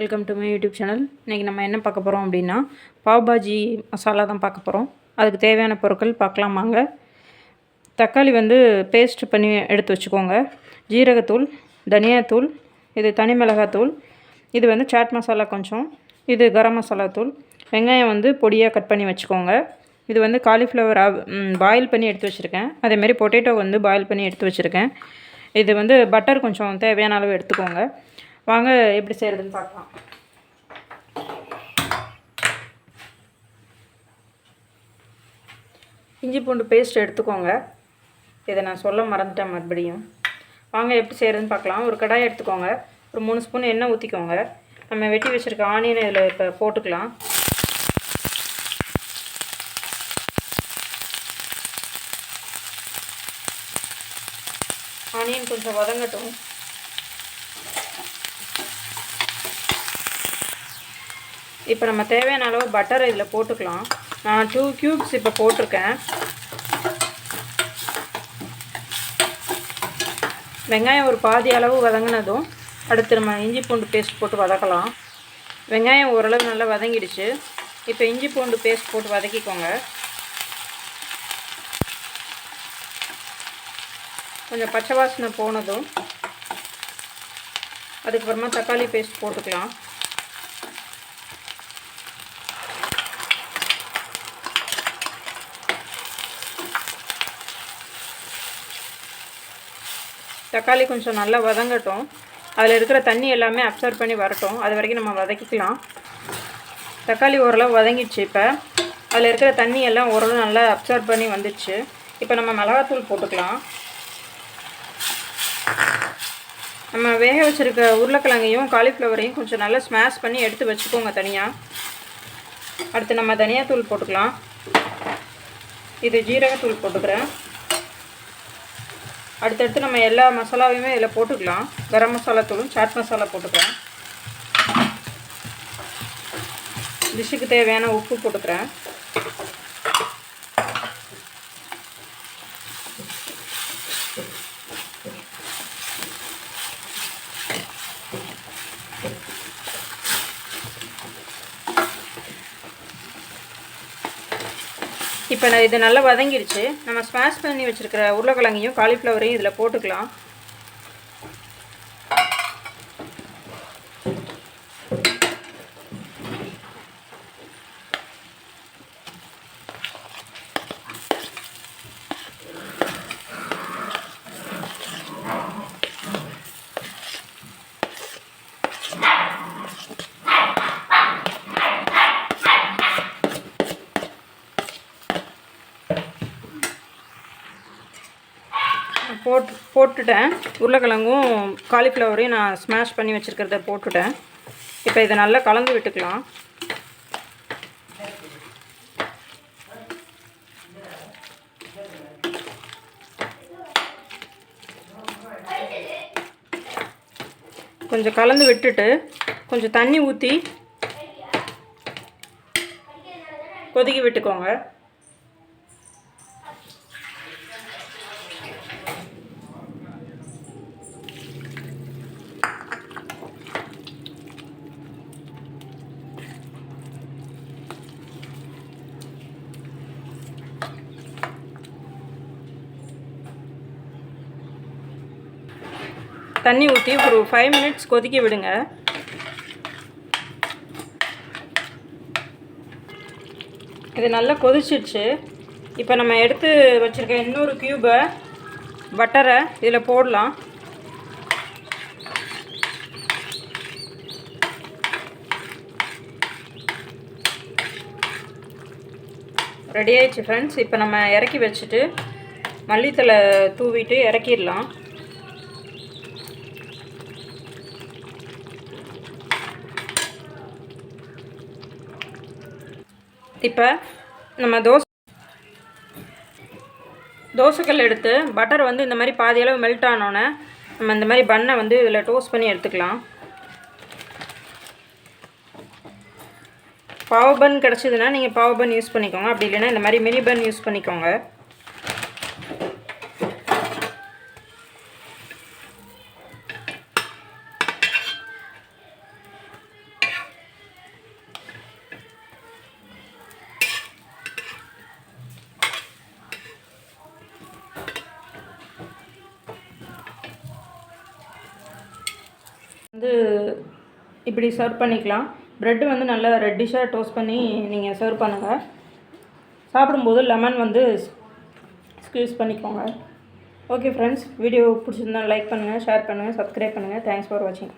Welcome to my YouTube channel. இன்றைக்கி நம்ம என்ன பார்க்க போகிறோம் அப்படின்னா பாவ் பாஜி மசாலா தான் பார்க்க போகிறோம் அதுக்கு தேவையான பொருட்கள் பார்க்கலாம் வாங்க. தக்காளி வந்து பேஸ்ட் பண்ணி எடுத்து வச்சுக்கோங்க. ஜீரகத்தூள் தனியாத்தூள் இது தனி மிளகாத்தூள் இது வந்து சாட் மசாலா கொஞ்சம் இது கரம் மசாலா தூள் வெங்காயம் வந்து பொடியாக கட் பண்ணி வச்சுக்கோங்க. இது வந்து காலிஃப்ளவர் பாயில் பண்ணி எடுத்து வச்சுருக்கேன். அதேமாரி பொட்டேட்டோ வந்து பாயில் பண்ணி எடுத்து வச்சுருக்கேன். இது வந்து பட்டர் கொஞ்சம் தேவையான அளவு எடுத்துக்கோங்க. வாங்க எப்படி செய்கிறதுன்னு பார்க்கலாம். இஞ்சி பூண்டு பேஸ்ட் எடுத்துக்கோங்க. இதை நான் சொல்ல மறந்துட்டேன் மறுபடியும். வாங்க எப்படி செய்கிறதுன்னு பார்க்கலாம். ஒரு கடாய் எடுத்துக்கோங்க. ஒரு மூணு ஸ்பூன் எண்ணெய் ஊற்றிக்கோங்க நம்ம வெட்டி வச்சுருக்க ஆனியன் இதில் இப்போ போட்டுக்கலாம். ஆனியன் கொஞ்சம் வதங்கட்டும். இப்போ நம்ம தேவையான அளவு பட்டரை இதில் போட்டுக்கலாம். நான் டூ க்யூப்ஸ் இப்போ போட்டிருக்கேன். வெங்காயம் ஒரு பாதி அளவு வதங்கினதும் அடுத்து நம்ம இஞ்சி பூண்டு பேஸ்ட் போட்டு வதக்கலாம். வெங்காயம் ஓரளவு நல்லா வதங்கிடுச்சு. இப்போ இஞ்சி பூண்டு பேஸ்ட் போட்டு வதக்கிக்கோங்க. கொஞ்சம் பச்சை வாசனை போனதும் அதுக்கப்புறமா தக்காளி பேஸ்ட் போட்டுக்கலாம். தக்காளி கொஞ்சம் நல்லா வதங்கட்டும். அதில் இருக்கிற தண்ணி எல்லாமே அப்சர்வ் பண்ணி வரட்டும். அது வரைக்கும் நம்ம வதக்கிக்கலாம். தக்காளி ஓரளவு வதங்கிடுச்சு இப்போ. அதில் இருக்கிற தண்ணி எல்லாம் ஓரளவு நல்லா அப்சர்வ் பண்ணி வந்துடுச்சு. இப்போ நம்ம மிளகாத்தூள் போட்டுக்கலாம். நம்ம வேக வச்சுருக்க உருளைக்கிழங்கையும் காலிஃப்ளவரையும் கொஞ்சம் நல்லா ஸ்மாஷ் பண்ணி எடுத்து வச்சுக்கோங்க தனியாக அடுத்து நம்ம தனியாத்தூள் போட்டுக்கலாம். இது ஜீரகத்தூள் போட்டுக்கிறேன். அடுத்தடுத்து நம்ம எல்லா மசாலாவையுமே இதில் போட்டுக்கலாம். கரம் மசாலா தூளும் சாட் மசாலா போட்டுக்கிறேன். டிஷ்ஷுக்கு தேவையான உப்பு போட்டுக்கிறேன். இப்போ நான் இது நல்லா வதங்கிடுச்சு நம்ம ஸ்மாஷ் பண்ணி வச்சுருக்கிற உருளைக்கிழங்கையும் காலிஃப்ளவரையும் இதில் போட்டுக்கலாம். போட்டு போட்டுட்டேன். உருளைக்கிழங்கும் காலிஃப்ளவரையும் நான் ஸ்மாஷ் பண்ணி வச்சுருக்கிறத போட்டுட்டேன். இப்போ இதை நல்லா கலந்து விட்டுக்கலாம். கொஞ்சம் கலந்து விட்டுட்டு கொஞ்சம் தண்ணி ஊற்றி கொதிக்க விட்டுக்கோங்க. தண்ணி ஊற்றி ஒரு ஃபைவ் மினிட்ஸ் கொதிக்க விடுங்க. இது நல்லா கொதிச்சிடுச்சு. இப்போ நம்ம எடுத்து வச்சுருக்க இன்னொரு க்யூபை பட்டரை இதில் போடலாம். ரெடி ஆயிடுச்சு ஃப்ரெண்ட்ஸ் இப்போ நம்ம இறக்கி வச்சுட்டு மல்லித்தலை தூவிட்டு இறக்கிடலாம். இப்போ நம்ம தோசை தோசைக்கல் எடுத்து பட்டர் வந்து இந்த மாதிரி பாதி அளவு மெல்ட் ஆனோன்னே நம்ம இந்த மாதிரி பண்ணை வந்து இதில் டோஸ்ட் பண்ணி எடுத்துக்கலாம். பாவ் பன் கிடச்சிதுன்னா நீங்கள் பாவ் பன் யூஸ் பண்ணிக்கோங்க. அப்படி இல்லைன்னா இந்த மாதிரி மினி பன் யூஸ் பண்ணிக்கோங்க. வந்து இப்படி சர்வ் பண்ணிக்கலாம். ப்ரெட்டு வந்து நல்லா ரெட்டிஷாக டோஸ்ட் பண்ணி நீங்கள் சர்வ் பண்ணுங்கள் சாப்பிடும்போது லெமன் வந்து ஸ்க்யூஸ் பண்ணிக்கோங்க. ஓகே ஃப்ரெண்ட்ஸ் வீடியோ பிடிச்சிருந்தா லைக் பண்ணுங்கள் ஷேர் பண்ணுங்கள் சப்ஸ்கிரைப் பண்ணுங்கள் தேங்க்ஸ் ஃபார் வாட்சிங்